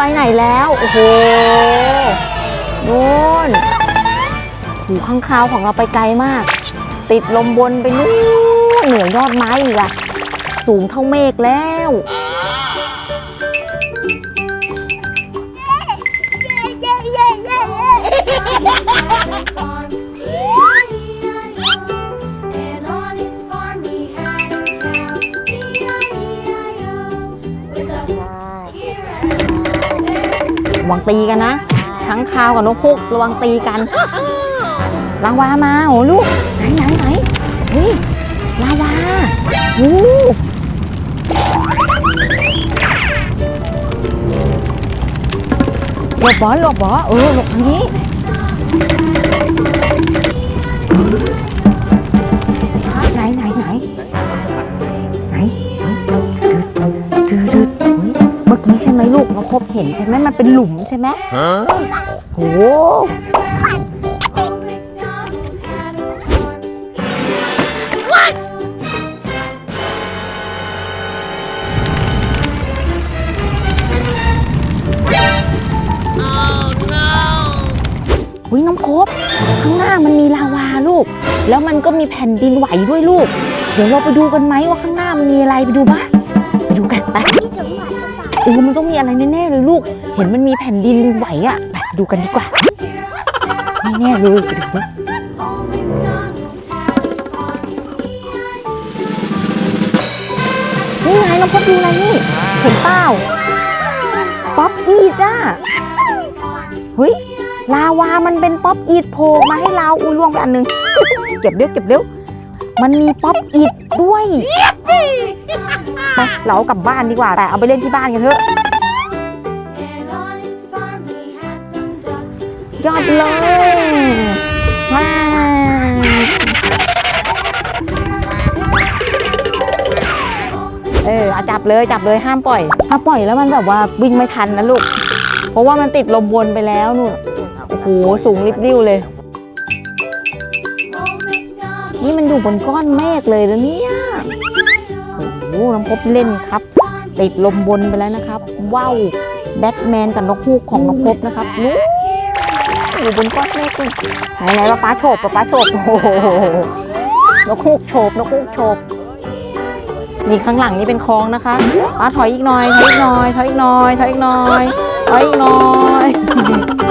ไปไหนแล้ว โอ้โหนู่นหูข้างคาวของเราไปไกลมาก ติดลมบนไปนู่นเหนือยอดไม้อีกอะสูงเท่าเมฆแล้ว ระวังตีกันนะทั้งคาวกับนกพุกระวังตีกันลาวามาโอ้ลูกไหนไหนไหนเฮ้ยลาวาโอ้หลบบอหลบบอเออหลบทางนี้ไหน ใช่ไหมลูกเราคบเห็นใช่ไหมมันเป็นหลุมใช่ไหมโอ้ยน้องครบข้างหน้ามันมีลาวาลูก แล้วมันก็มีแผ่นดินไหวด้วยลูก เดี๋ยวเราไปดูกันไหมว่าข้างหน้ามันมีอะไรไปดูปะไปดูกันไป ออมันต้องมีอะไรแน่ๆเลยลูก เห็นมันมีแผ่นดินไหวอะไปดูกันดีกว่าแน่ๆเลยไปดูดินี่ไงน้องพบดูอะไรนี่ เห็นเปล่าป๊อปอีดอะเฮ้ยลาวามันเป็นป๊อปอีดโผล่มาให้เราอุ้ยล่วงไปอันนึง เก็บเร็วเก็บเร็ว มันมีป๊อปอีดด้วยไปเราเอากลับบ้านดีกว่า แต่เอาไปเล่นที่บ้านกันเถอะ And on his farm he had some ducks. ยอดเลยว้าวเออเอาจับเลยจับเลยห้ามปล่อย ถ้าปล่อยแล้วมันแบบว่าวิ่งไม่ทันนะลูก เพราะว่ามันติดลมวนไปแล้วนู่นโอ้โหสูงริบริ้วเลย Old MacDonald นี่มันอยู่บนก้อนเมฆเลยนะเนี่ยโอ้โหน้องพบเล่นครับ ติดลมบนไปแล้วนะครับ ว้าวแบทแมนกับนกฮูกของน้องพบนะครับนู้อยู่บนก้อนเมฆไหนไหนป้าป้าโฉบป้าป้าโฉบโอ้โหนกฮูกโฉบนกฮูกโฉบนี่ข้างหลังนี่เป็นคลองนะคะป้าถอยอีกหน่อยถอยอีกหน่อยถอยอีกหน่อยถอยอีกหน่อยถอยอีกหน่อย